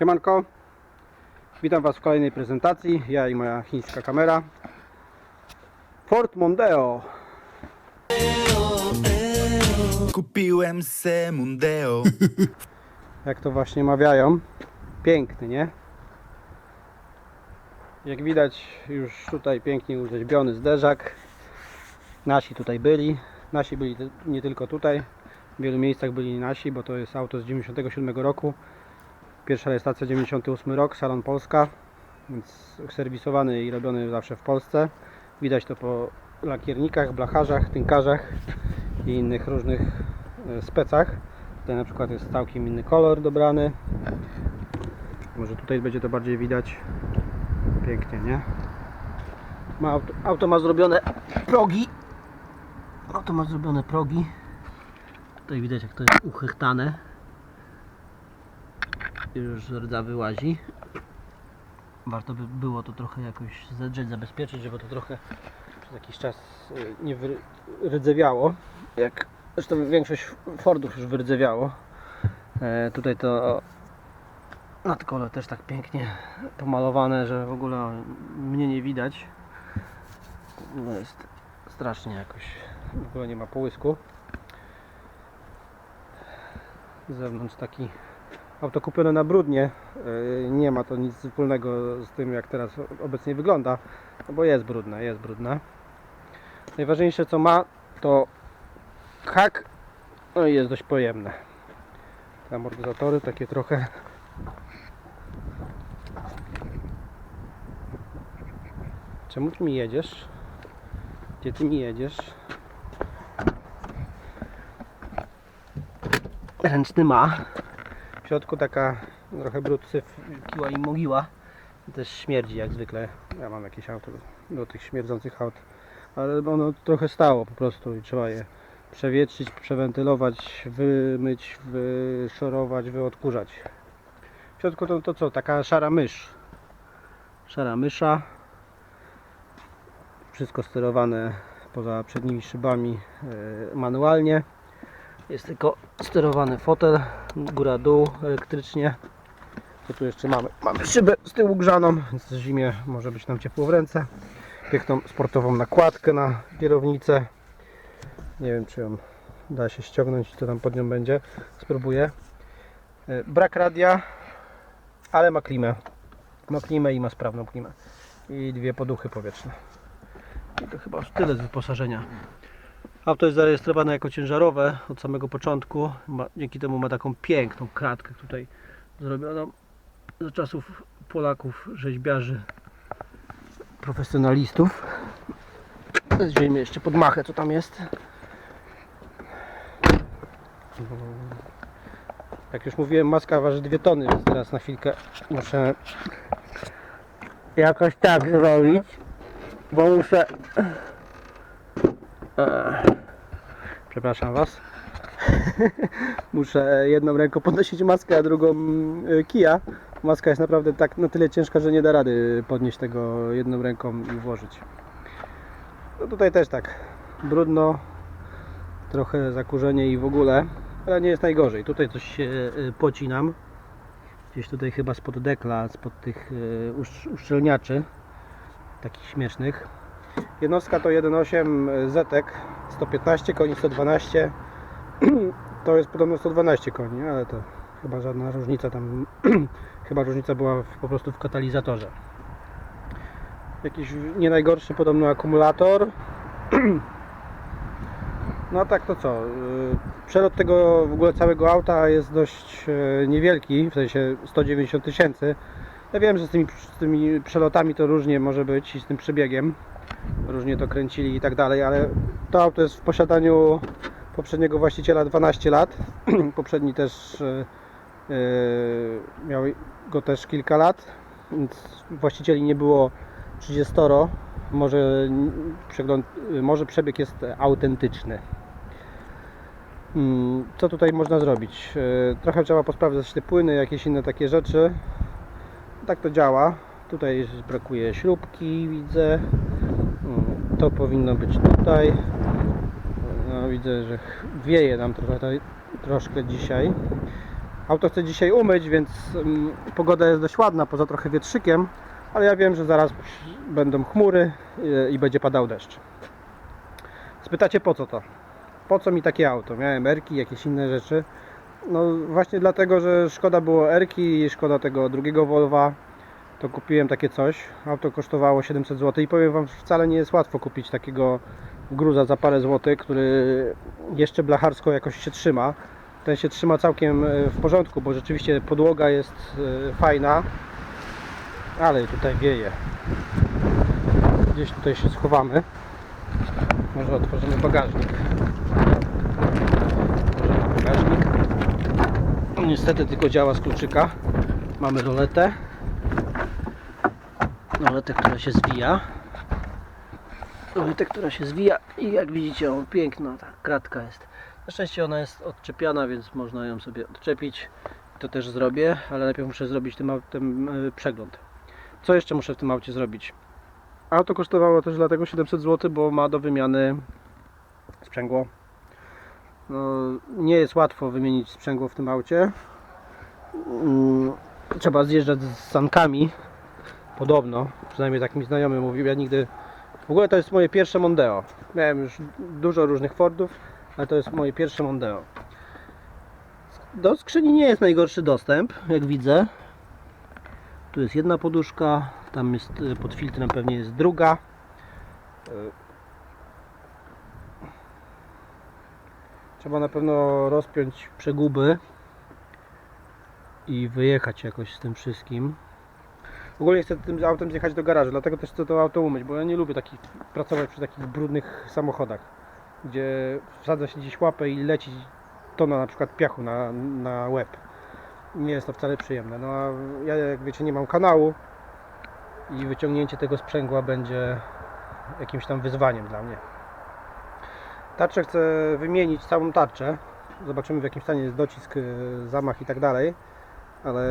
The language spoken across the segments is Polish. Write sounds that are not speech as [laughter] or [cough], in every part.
Siemanko, witam Was w kolejnej prezentacji, ja i moja chińska kamera. Ford Mondeo, Kupiłem se Mundeo. [laughs] jak to właśnie mawiają, piękny, nie? Jak widać już tutaj pięknie urzeźbiony zderzak. Nasi tutaj byli, nasi byli nie tylko tutaj, w wielu miejscach byli nasi, bo to jest auto z 97 roku. Pierwsza rejestracja 98 rok, Salon Polska, więc serwisowany i robiony zawsze w Polsce. Widać to po lakiernikach, blacharzach, tynkarzach i innych różnych e, specach. Tutaj na przykład jest całkiem inny kolor dobrany. Może tutaj będzie to bardziej widać. Pięknie, nie? Ma auto, auto ma zrobione progi. Auto ma zrobione progi. Tutaj widać jak to jest uchychtane. Już z rdza wyłazi. Warto by było to trochę jakoś zedrzeć, zabezpieczyć, żeby to trochę przez jakiś czas y, nie wydzewiało. Jak zresztą większość Fordów już wydzewiało. E, tutaj to nadkole też tak pięknie pomalowane, że w ogóle mnie nie widać. No jest strasznie jakoś. W ogóle nie ma połysku. Z zewnątrz taki auto kupione na brudnie. Yy, Nie ma to nic wspólnego z tym jak teraz obecnie wygląda, no bo jest brudne, jest brudne. Najważniejsze co ma to hak no i jest dość pojemne. Te amortyzatory takie trochę Czemu ty mi jedziesz? Gdzie ty mi jedziesz? Ręczny ma. Środku taka trochę brud, syf, kiła i mogiła. Też śmierdzi jak zwykle. Ja mam jakieś auto do tych śmierdzących aut. Ale ono trochę stało po prostu i trzeba je przewietrzyć, przewentylować, wymyć, wyszorować, wyodkurzać. W środku to, to co? Taka szara mysz. Szara mysza. Wszystko sterowane poza przednimi szybami e, manualnie. Jest tylko sterowany fotel, góra-dół elektrycznie. Co tu jeszcze mamy? Mamy szybę z tyłu grzaną, więc w zimie może być nam ciepło w ręce. Piękną sportową nakładkę na kierownicę. Nie wiem, czy ją da się ściągnąć, co tam pod nią będzie. Spróbuję. E, Brak radia, ale ma klimę. Ma klimę i ma sprawną klimę. I dwie poduchy powietrzne. I to chyba już tyle z wyposażenia. Auto jest zarejestrowane jako ciężarowe od samego początku. Ma, dzięki temu ma taką piękną kratkę tutaj zrobioną za czasów Polaków, rzeźbiarzy, profesjonalistów. Weźmiemy jeszcze podmachę, co tam jest. Jak już mówiłem, maska waży 2 tony, więc teraz na chwilkę muszę jakoś tak zrobić, bo muszę Przepraszam Was. [laughs] Muszę jedną ręką podnosić maskę, a drugą y, kija. Maska jest naprawdę tak na tyle ciężka, że nie da rady podnieść tego jedną ręką i włożyć. No tutaj też tak brudno, trochę zakurzenie i w ogóle, ale nie jest najgorzej. Tutaj coś się y, pocinam. Gdzieś tutaj chyba spod dekla, spod tych usz- uszczelniaczy, takich śmiesznych. Jednostka to 1.8 Zetek 115 koni, 112 to jest podobno 112 koni, ale to chyba żadna różnica tam [clears throat] chyba różnica była w, po prostu w katalizatorze. Jakiś nie najgorszy podobno akumulator. [clears throat] No a tak to co? Y, przelot tego w ogóle całego auta jest dość y, niewielki w sensie 190 tysięcy. Ja wiem, że z tymi, z tymi przelotami to różnie może być i z tym przebiegiem różnie to kręcili i tak dalej, ale to auto jest w posiadaniu poprzedniego właściciela 12 lat. [clears throat] Poprzedni też e, e, miał go też kilka lat, więc właścicieli nie było 30. Może, przegląd, może przebieg jest autentyczny. Mm, Co tutaj można zrobić? E, Trochę trzeba posprawdzać te płyny, jakieś inne takie rzeczy. Tak to działa. Tutaj brakuje śrubki, widzę. To powinno być tutaj. No, widzę, że wieje nam trochę, troszkę dzisiaj. Auto chcę dzisiaj umyć, więc mm, pogoda jest dość ładna, poza trochę wietrzykiem, ale ja wiem, że zaraz będą chmury i, i będzie padał deszcz. Spytacie po co to? Po co mi takie auto? Miałem erki, jakieś inne rzeczy. No właśnie dlatego, że szkoda było erki szkoda tego drugiego Volva. To kupiłem takie coś. Auto kosztowało 700 zł i powiem Wam, wcale nie jest łatwo kupić takiego gruza za parę złotych, który jeszcze blacharsko jakoś się trzyma. Ten się trzyma całkiem e, w porządku, bo rzeczywiście podłoga jest e, fajna, ale tutaj wieje. Gdzieś tutaj się schowamy. Może otworzymy bagażnik. Otworzymy bagażnik. Niestety tylko działa z kluczyka. Mamy roletę. Roletę, która się zwija. Roletę, która się zwija i jak widzicie, o, piękna ta kratka jest. Na szczęście ona jest odczepiana, więc można ją sobie odczepić. To też zrobię, ale najpierw muszę zrobić e, przegląd. Co jeszcze muszę w tym aucie zrobić? Auto kosztowało też dlatego 700 zł, bo ma do wymiany sprzęgło. No, nie jest łatwo wymienić sprzęgło w tym aucie. Mm, Trzeba zjeżdżać z sankami. Podobno, przynajmniej tak mi znajomy mówił. Ja nigdy. W ogóle to jest moje pierwsze Mondeo. Miałem już dużo różnych Fordów, ale to jest moje pierwsze Mondeo. Do skrzyni nie jest najgorszy dostęp, jak widzę. Tu jest jedna poduszka, tam jest y, pod filtrem pewnie jest druga. Y, Trzeba na pewno rozpiąć przeguby i wyjechać jakoś z tym wszystkim. Ogólnie chcę tym autem zjechać do garażu, dlatego też chcę to auto umyć, bo ja nie lubię takich, pracować przy takich brudnych samochodach, gdzie wsadza się gdzieś łapę i leci tona na przykład piachu na, na łeb. Nie jest to wcale przyjemne. No a ja jak wiecie nie mam kanału i wyciągnięcie tego sprzęgła będzie jakimś tam wyzwaniem dla mnie. Tarczę chcę wymienić, całą tarczę. Zobaczymy w jakim stanie jest docisk, zamach i tak dalej. Ale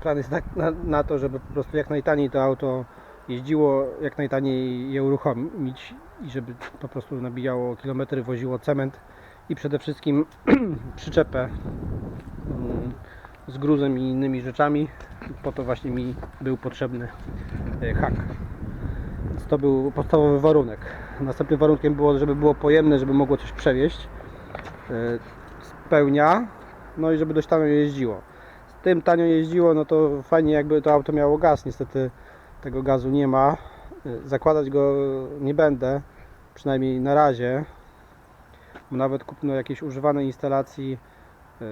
plan jest tak na, na to, żeby po prostu jak najtaniej to auto jeździło, jak najtaniej je uruchomić i żeby po prostu nabijało kilometry, woziło cement i przede wszystkim [clears throat] przyczepę mm, z gruzem i innymi rzeczami. Po to właśnie mi był potrzebny e, hak. Więc to był podstawowy warunek. Następnym warunkiem było, żeby było pojemne, żeby mogło coś przewieźć. E, Spełnia, no i żeby dość tanio jeździło. Tym tanio jeździło, no to fajnie jakby to auto miało gaz. Niestety tego gazu nie ma. E, Zakładać go nie będę, przynajmniej na razie. Nawet kupno jakiejś używanej instalacji, e,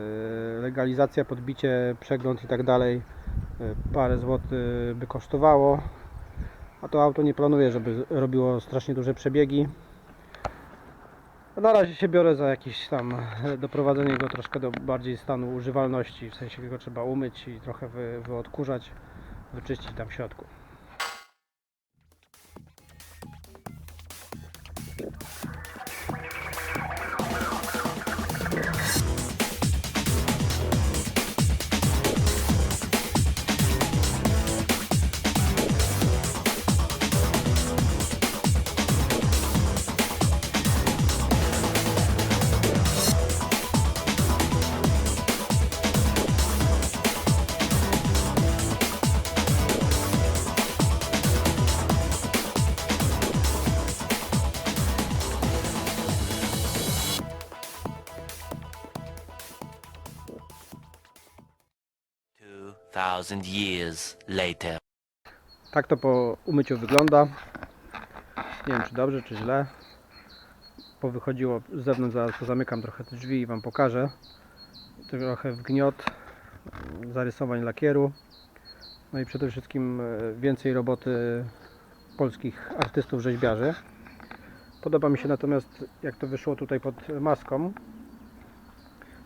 legalizacja, podbicie, przegląd i tak dalej e, parę złotych by kosztowało. A to auto nie planuję, żeby robiło strasznie duże przebiegi. Na razie się biorę za jakieś tam e, doprowadzenie go troszkę do bardziej stanu używalności, w sensie go trzeba umyć i trochę wy, wyodkurzać, wyczyścić tam w środku. Two thousand years later. Tak to po umyciu wygląda. Nie wiem czy dobrze, czy źle. Powychodziło z zewnątrz, zaraz pozamykam trochę te drzwi i Wam pokażę. Trochę wgniot, zarysowań lakieru. No i przede wszystkim e, więcej roboty polskich artystów rzeźbiarzy. Podoba mi się natomiast jak to wyszło tutaj pod maską.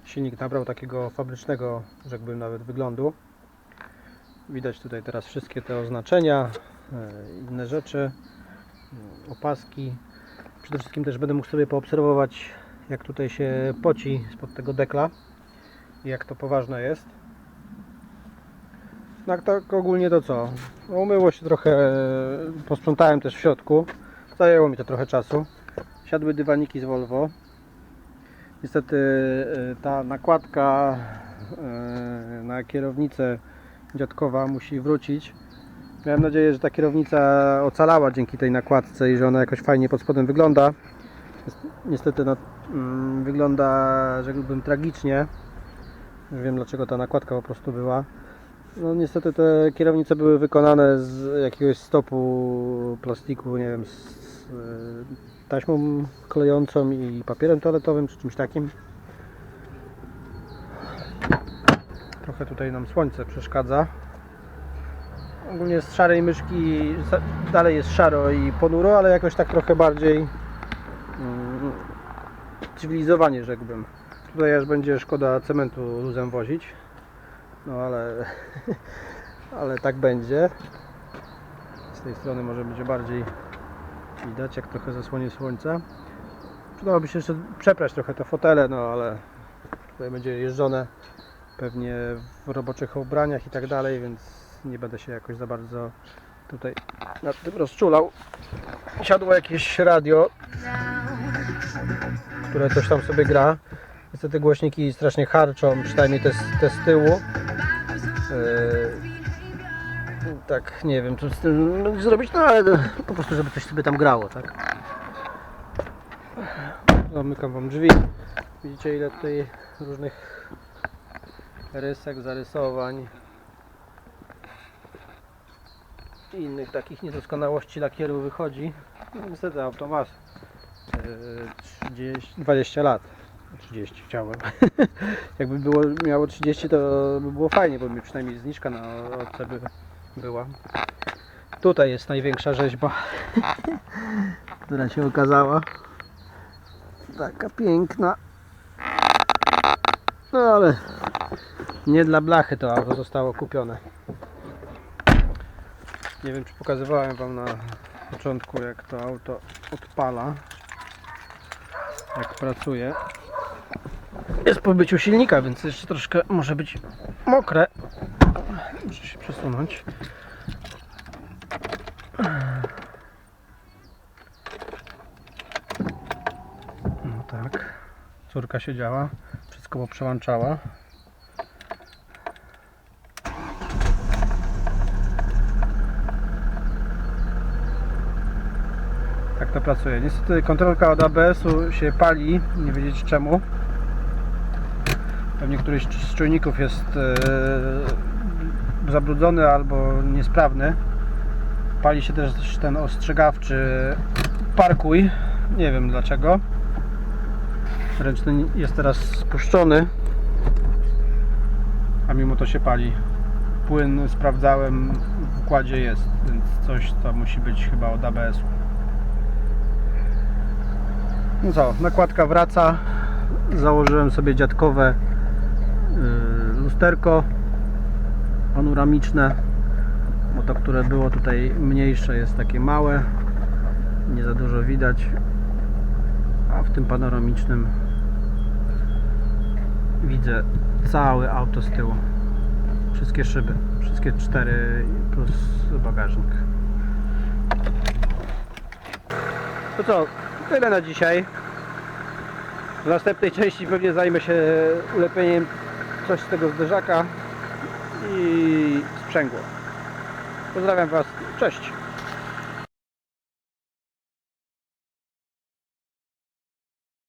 Silnik nabrał takiego fabrycznego, rzekłbym nawet wyglądu. Widać tutaj teraz wszystkie te oznaczenia, e, inne rzeczy, e, opaski. Przede wszystkim też będę mógł sobie poobserwować, jak tutaj się poci spod tego dekla i jak to poważne jest. No tak ogólnie to co? No, umyło się trochę, e, posprzątałem też w środku. Zajęło mi to trochę czasu. Siadły dywaniki z Volvo. Niestety ta nakładka na kierownicę dziadkowa musi wrócić. Miałem nadzieję, że ta kierownica ocalała dzięki tej nakładce i że ona jakoś fajnie pod spodem wygląda. Niestety no, wygląda, rzekłbym, tragicznie. Nie wiem dlaczego ta nakładka po prostu była. No niestety te kierownice były wykonane z jakiegoś stopu plastiku, nie wiem, z e, taśmą klejącą i papierem toaletowym czy czymś takim. Trochę tutaj nam słońce przeszkadza. Ogólnie z szarej myszki dalej jest szaro i ponuro, ale jakoś tak trochę bardziej mm, cywilizowanie rzekłbym. Tutaj aż będzie szkoda cementu luzem wozić. No ale, [laughs] ale tak będzie. Z tej strony może będzie bardziej widać, jak trochę zasłonie słońca. Przydałoby się jeszcze przeprać trochę te fotele, no ale tutaj będzie jeżdżone pewnie w roboczych ubraniach i tak dalej, więc nie będę się jakoś za bardzo tutaj nad tym rozczulał. Siadło jakieś radio, które coś tam sobie gra. Niestety głośniki strasznie harczą, przynajmniej te, te z tyłu. Yy, tak, nie wiem co z tym zrobić, no ale po prostu, żeby coś sobie tam grało, tak? Zamykam Wam drzwi. Widzicie ile tutaj różnych rysek, zarysowań i innych takich niedoskonałości lakieru wychodzi. No, niestety auto ma yy, 30, 20 lat. 30 chciałem. [laughs] Jakby było, miało 30 to by było fajnie, bo mi przynajmniej zniżka na OC by była. Tutaj jest największa rzeźba, [laughs] która się okazała. Taka piękna. No ale nie dla blachy to auto zostało kupione. Nie wiem czy pokazywałem Wam na początku jak to auto odpala. Jak pracuje. Jest po byciu silnika, więc jeszcze troszkę może być mokre. Muszę się przesunąć. No tak. Córka siedziała, wszystko poprzełączała. Tak to pracuje. Niestety kontrolka od ABS-u się pali, nie wiedzieć czemu. Pewnie któryś z czujników jest e, zabrudzony albo niesprawny. Pali się też ten ostrzegawczy parkuj. Nie wiem dlaczego. Ręczny jest teraz spuszczony, a mimo to się pali. Płyn sprawdzałem, w układzie jest, więc coś to musi być chyba od ABS-u. No co, nakładka wraca. Założyłem sobie dziadkowe yy, lusterko panoramiczne, bo to, które było tutaj mniejsze jest takie małe, nie za dużo widać, a w tym panoramicznym widzę całe auto z tyłu, wszystkie szyby, wszystkie cztery plus bagażnik. To co, tyle na dzisiaj. W następnej części pewnie zajmę się ulepieniem coś z tego zderzaka i sprzęgło. Pozdrawiam Was, cześć!